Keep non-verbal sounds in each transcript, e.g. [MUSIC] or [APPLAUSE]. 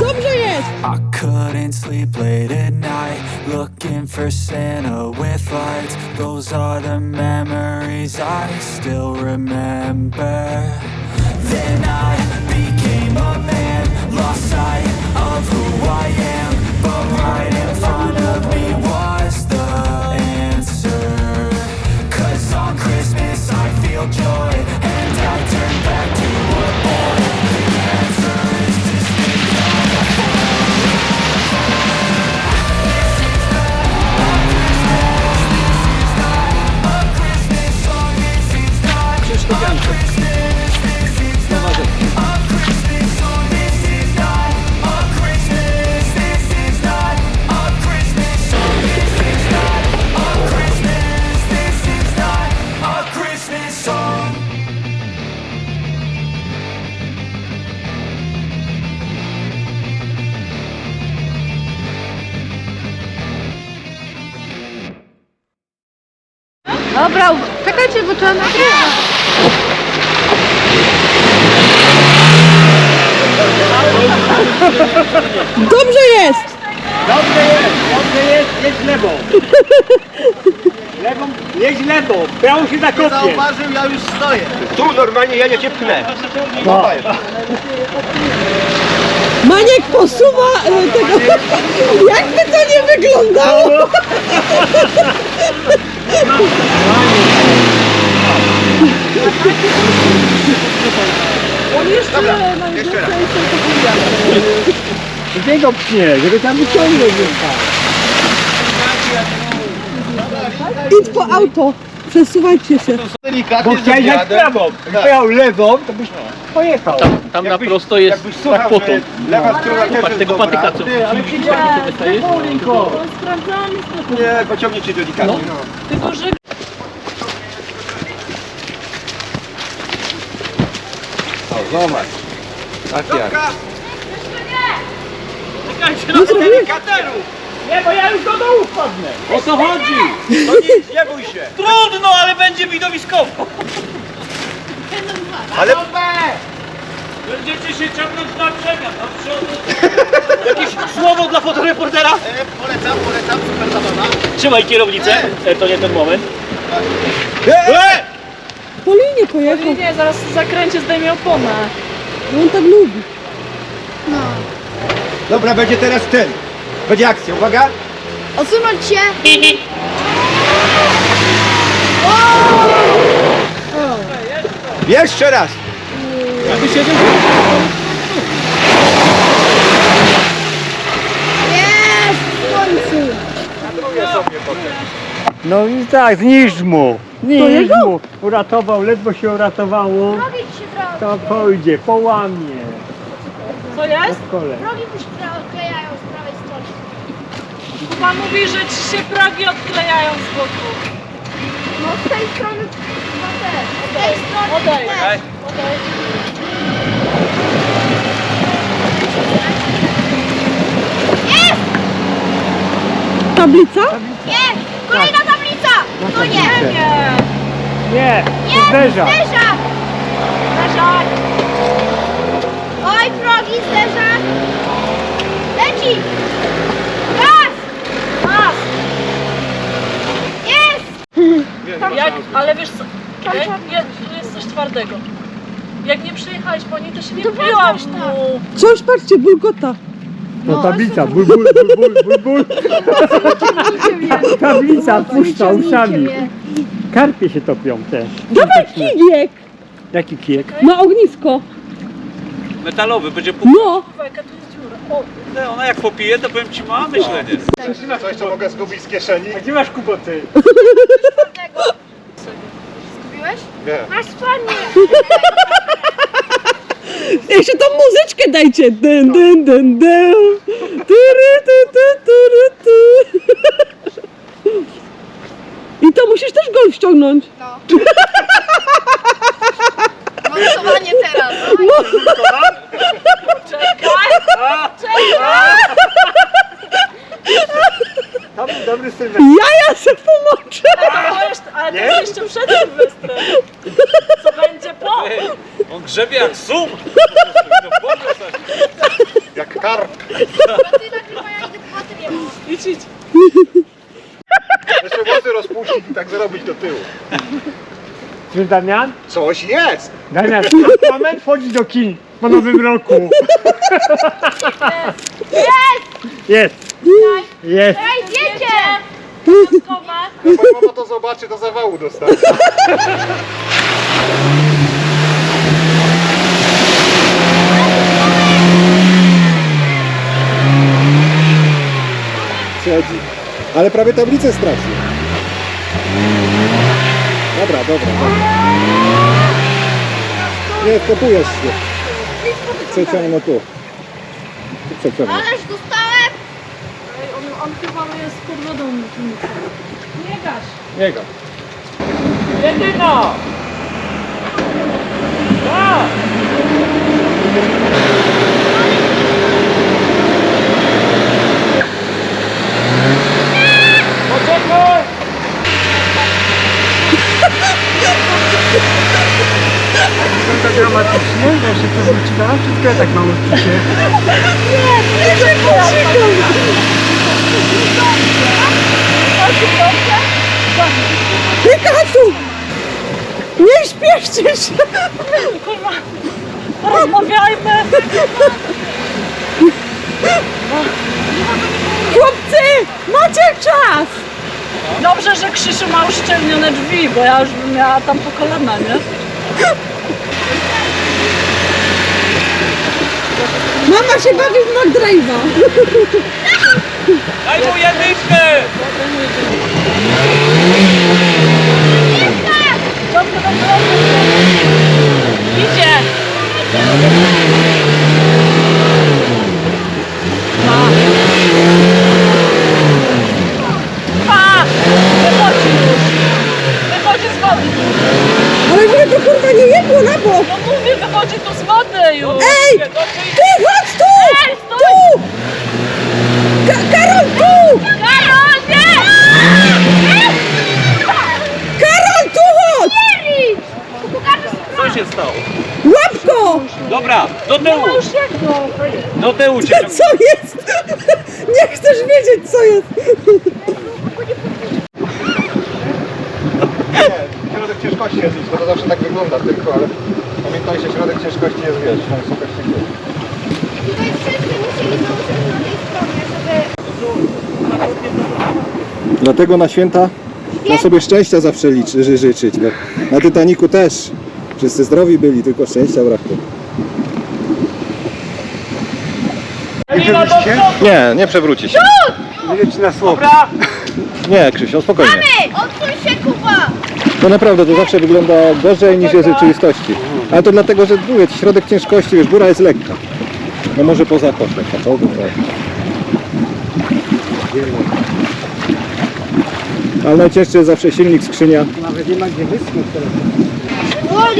Dobrze jest! I couldn't sleep late at night, looking for Santa with lights. Those are the memories I still remember. Then I became a man, lost sight of who I am. But right in front of me Dobra, czekajcie, bo trzeba nagrywać. Dobrze jest! Dobrze jest, dobrze jest, jedź lewą. [LAUGHS] Lewą, jedź lewą, prawą się zakopie. Zauważył, ja już stoję. Tu normalnie ja nie cię pchnę. No. Maniek posuwa e, tego. [LAUGHS] Jakby to nie wyglądało! [LAUGHS] Jeszcze raz. Gdzie go pchnie, żeby tam wyciągnął już Idź po auto! Przesuwajcie się. Delikatnie Bo chciałeś jechać prawą. Jakbyś pojechał lewą, to byś pojechał. Tam na Jakbyś- prosto jest Jakbyś słuchał, tak potą. że lewa strona też Patrz jest tego dobra. patyka, co Ty, ale wystaje. Paulinko. Nie, pociągnie cię delikatnie. No. O, zobacz. Tak jak. Nie, bo ja już do dołu wpadnę. O co chodzi? To nic, nie bój się. Trudno, ale będzie widowiskowo. Ale Będziecie się ciągnąć na brzegach, na przodu. [LAUGHS] Jakieś słowo dla fotoreportera? E, Polecam, polecam, super zabawa. Trzymaj kierownicę. E, to nie ten moment. Po linie pojechał. Nie, zaraz w zakręcie zdejmie oponę. No on tak lubi. Dobra, będzie teraz ten. Będzie akcja, uwaga. Odsunąć się! Jeszcze raz. Jest! W końcu! No i tak, zniszcz mu. Zniszcz mu. Uratował, ledwo się uratowało. Rogi ci się trochę. To pójdzie, połamie. Co jest? Kolej. Rogi mi się trochę odklejają. Kuba mówi, że ci się progi odklejają z boku. No z tej strony chyba też. Z tej strony Odejdź. też. Jest! Tablica? Jest! Kolejna tablica! No nie! Nie. Nie, Jest! zderza. Zderza! Zderzak! Oj, progi, zderzak! Leci! Jak, ale wiesz co, jak, jak, tu jest coś twardego. Jak nie przyjechałeś po niej, to się nie wbiłam tam. dół. Coś, patrzcie, bulgota. No tablica, bul, bul, bul, bul, bul, bul. [LAUGHS] Tablica puszcza uszami. Karpie się topią te. Dawaj kijek Jaki kijek? na ognisko. Metalowy, będzie pół. No, jaka tu jest dziura. O, Ona jak popije, to powiem ci ma myślenie. Co jeszcze mogę zgubić z kieszeni? A gdzie masz kuboty? [LAUGHS] Nie. Masz spodnie! jeszcze tą muzyczkę dajcie. Dyn, dyn, dyn, dyn. Tyry, ty, ty, tyry, ty. I to musisz też golf ściągnąć. No. Montowanie teraz. To był dobry sylwester. Jaja se pomoczę. to jeszcze, ale to jest jeszcze przed Sylwestrem. Co będzie po? Grzebie jak sum. Jak karp. Idź, idź. Jeszcze włosy rozpuścić i tak zrobić do tyłu. Czy Damian? Coś jest! Damian, moment wchodzi do kin po nowym roku. Jest! Jest! Jest! Ej, wiecie! Dodatkowe. Jak moja mama to zobaczy, to zawału dostanie. Przychodzi. Ale prawie tablicę stracił. Dobra, dobra. dobra. Nie, kopujesz się. Przeciągnę tu. Tu przeciągnę. Ależ dostałem! Ej, on, on chyba jest pod wodą. Nie gaś. Nie go. Jedyno! Tak! To tak dramatycznie, że się przewróciła, wszystko ja tak mało piszę. Pikachu! Nie śpieszcie się! Kurwa. Porozmawiajmy. Chłopcy! Macie czas! Dobrze, że Krzysiu ma uszczelnione drzwi, bo ja już bym miała tam po kolana, nie? Mama się bawi w McDrive'a. Daj mu jedynkę. Dobrze, dobrze, dobrze. Idzie. Pa. Pa. Wychodzi już. Wychodzi z wody. Ale mnie to kurwa nie jedło na bok! No mówię, wychodzi tu z wody już. Ej! Ty, chodź tu! Ej, stój! Tu! Ka Karol, tu! Karol, nie! Karol, tu chodź! Co się stało? Łapko! Dobra, do tyłu. Go? Do tyłu cię ciągnę. Co jest? [LAUGHS] Nie chcesz wiedzieć, co jest. Ciężkości jest, bo to zawsze tak wygląda tylko, ale pamiętajcie, środek ciężkości jest, wiesz, na wysokości góry. Tutaj wszyscy musieli założyć na tej stronie, żeby... Dlatego na święta trzeba sobie szczęścia zawsze liczy, ży- życzyć. Bo na Titaniku też wszyscy zdrowi byli, tylko szczęścia brakło. Nie, nie przewróci się. Jedź na słowo. [LAUGHS] Nie, Krzysiu, spokojnie. Kuba! To naprawdę to zawsze wygląda gorzej niż jest w rzeczywistości. Ale to dlatego, że mówię, środek ciężkości, wiesz, góra jest lekka. No może poza koszem, a to tak. Ale najcięższy jest zawsze silnik, skrzynia. Nawet nie ma gdzie wyschnąć!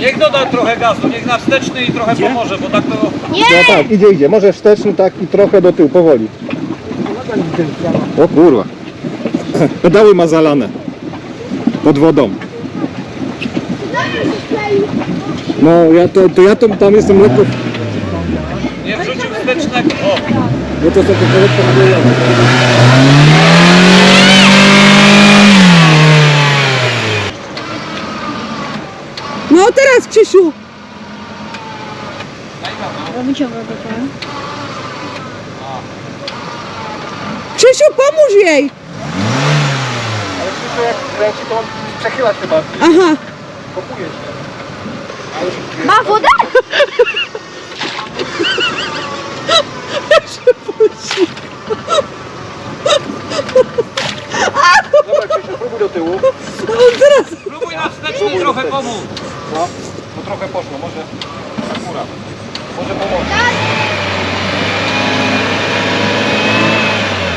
Niech doda trochę gazu, niech na wsteczny i trochę pomoże, bo tak to... No tak, idzie, idzie. Może wsteczny tak i trochę do tyłu, powoli. O kurwa. [LAUGHS] Pedały ma zalane. Pod wodą. No ja to, to ja to, tam jestem lekko, Nie wrzucił wstecznego. O, no to to tylko lekko. No teraz, Krzysiu. Krzysiu, pomóż jej! Ale Krzysiu jak kręci, to on przechyla się bardziej, Aha. kopuje się. Ma wodę? Dobra Krzysiu, próbuj do tyłu. Próbuj na wsteczny trochę pomóc. No, to trochę poszło, może akurat. Może pomoże.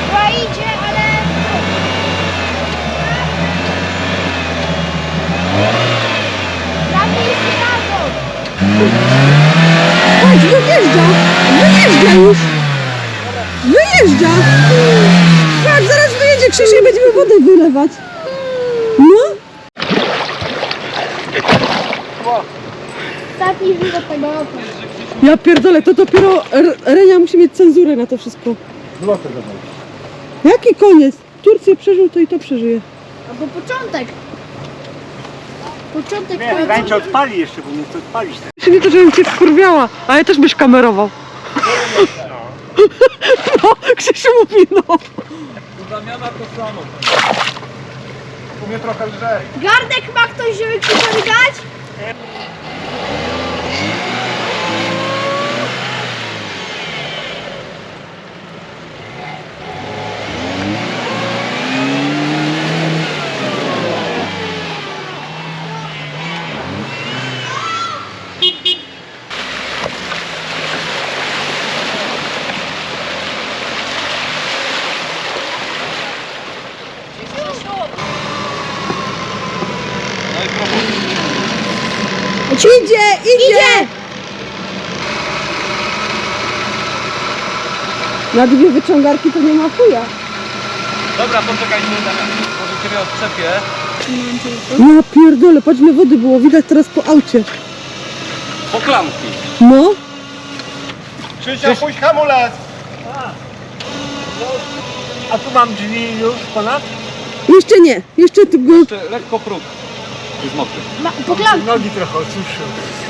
Chyba idzie, ale... Prawie jest razem! Chodź, wyjeżdża! Wyjeżdża już! Wyjeżdża! Tak, zaraz wyjedzie Krzysiu i będziemy wodę wylewać. No? Ostatni żywot tego roku. Ja pierdolę, to dopiero R- Renia musi mieć cenzurę na to wszystko. Złote dodaj. Jaki koniec? Turcję przeżył, to i to przeżyje. Albo początek. Początek Nie, końca. Gańcie odpali jeszcze, bo nie chce odpalić. Jeszcze nie to, żebym cię wkurwiała, ale też byś kamerował. [LAUGHS] No, Krzysiu mówi no. U mnie trochę lżej. Gardek ma ktoś, żeby Krzysiowi dać? Idzie, idzie! Na dwie wyciągarki to nie ma chuja. Dobra, poczekaj, nie dam. Może ciebie odczepię. Ja pierdolę, patrz wody było, widać teraz po aucie. Po klamki. No, Krzysia, puść hamulec! A tu mam drzwi już ponad? jeszcze nie, jeszcze go... Jeszcze lekko próg. Jest mokry. Ma. Nogi trochę osuszył.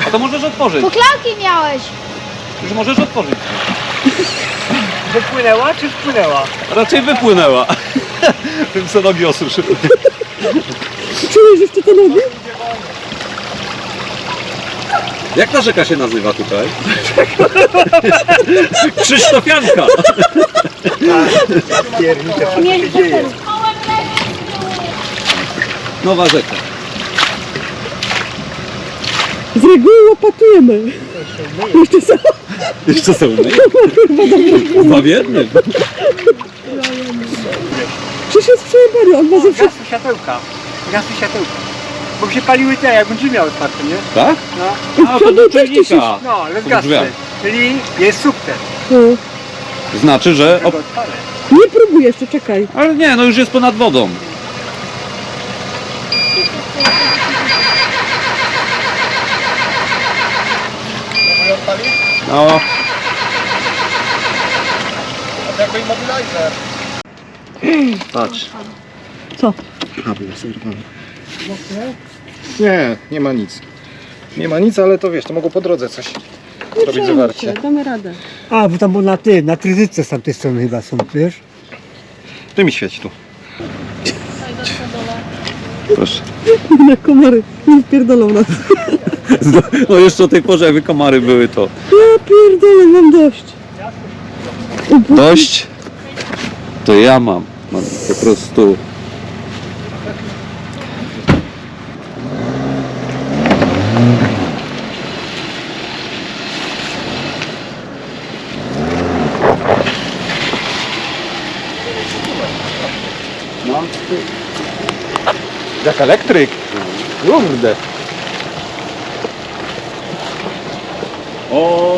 A to możesz otworzyć. Poklamki miałeś. Już możesz otworzyć. Wypłynęła czy wpłynęła? Raczej wypłynęła. [LAUGHS] Tym co nogi osuszył. Czujesz jeszcze te nogi? Jak ta rzeka się nazywa tutaj? [LAUGHS] Krzysztofianka. Piernicze, co Nie, się dzieje? Nowa rzeka. Z reguły łopatujemy. Jeszcze są... Jeszcze są my? Dwa w jednym. Krzysiu jest przejebany, on ma zawsze... Gasy światełka. Gasy światełka. Bo się paliły te, jakbym drzwi miał otwarte, nie? Tak? No, A, to do czujnika. no ale Pod drzwiami. Czyli jest sukces. No. Znaczy, że... Tego Op... odpalę. Nie próbuj jeszcze, czekaj. Ale nie, no już jest ponad wodą. Próbuję odpalić? No, jakby immobilizer. patrz. Co? Kabel zerwany. Nie, nie ma nic. Nie ma nic, ale to wiesz, to mogło po drodze coś zrobić zawarcie. Damy radę. A, bo tam było na ty, na tryzyce z tamtej strony chyba są, wiesz? Ty mi świeć tu. Proszę. Na komary. Nie pierdolą nas. No jeszcze o tej porze jakby komary były to. Ja pierdolę, mam dość. Dość? To ja mam. Mam po prostu... Jak elektryk. Kurde.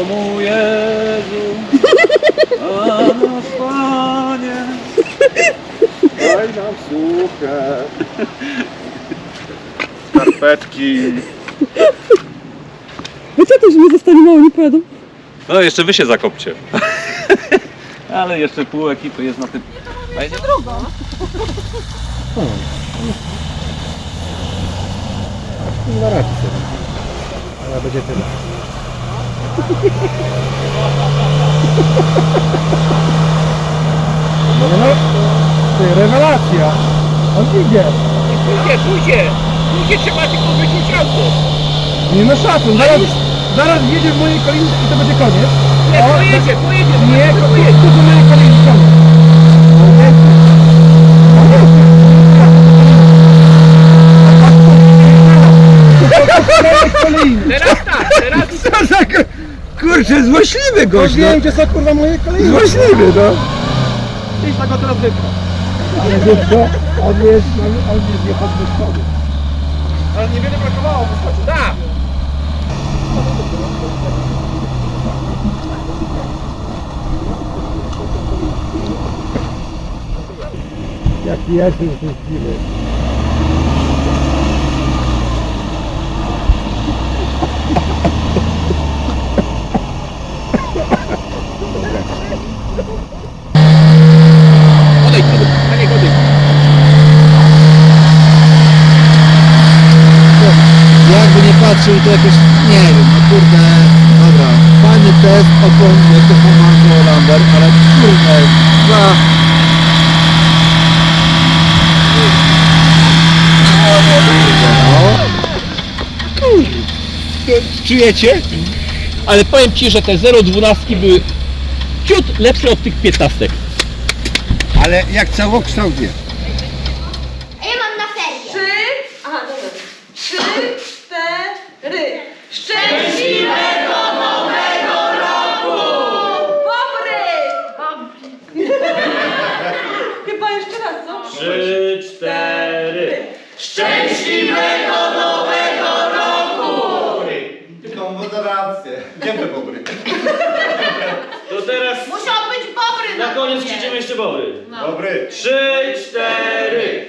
Mój Jezu, [LAUGHS] a nasz Panie. Daj nam suche. Skarpetki. Wy co też nie zostali mało, nie pojadą? No jeszcze wy się zakopcie. [LAUGHS] Ale jeszcze pół ekipy jest na tym. A jedzie Na razie sobie. Ale będzie tyle. [LAUGHS] No, no, ty, rewelacja. On idzie. Pójdzie, pójdzie! Pójdzie, trzeba tylko wyrzucić auto. Nie no szacun, zaraz, zaraz wjedzie w moje kolejki i to będzie koniec. Nie, pojedzie, pojedzie. Nie, to do mojej kolejki koniec. O, jest. O, jest. Teraz tak, teraz Co za kur- Kurczę, złośliwy gość, no. wiem, gdzie są kurwa moje kolejki. Złośliwy, no. Idź tak od razu Ale wiesz co? On jest, on, on jest niepodwyższony. Ale niewiele brakowało, wyskoczył. Tak! Jaki jestem szczęśliwy. czyli to jakoś, nie wiem, no kurde, dobra, fajny test, opon, jak to pomaga Lander, ale kurde, za... Czujecie? Ale powiem Ci, że te 0,12 były ciut lepsze od tych 15. Ale jak całokształt wie. A ja mam na ferie. Trzy. Aha, dobra. Trzy, cztery. Szczęśliwego nowego roku! Bobry! Chyba jeszcze raz, co? Trzy, cztery. Tylko moderację. Gdzie te bobry? To teraz Musiał być bobry na koniec krzyczymy jeszcze bobry. Dobry. Trzy, cztery.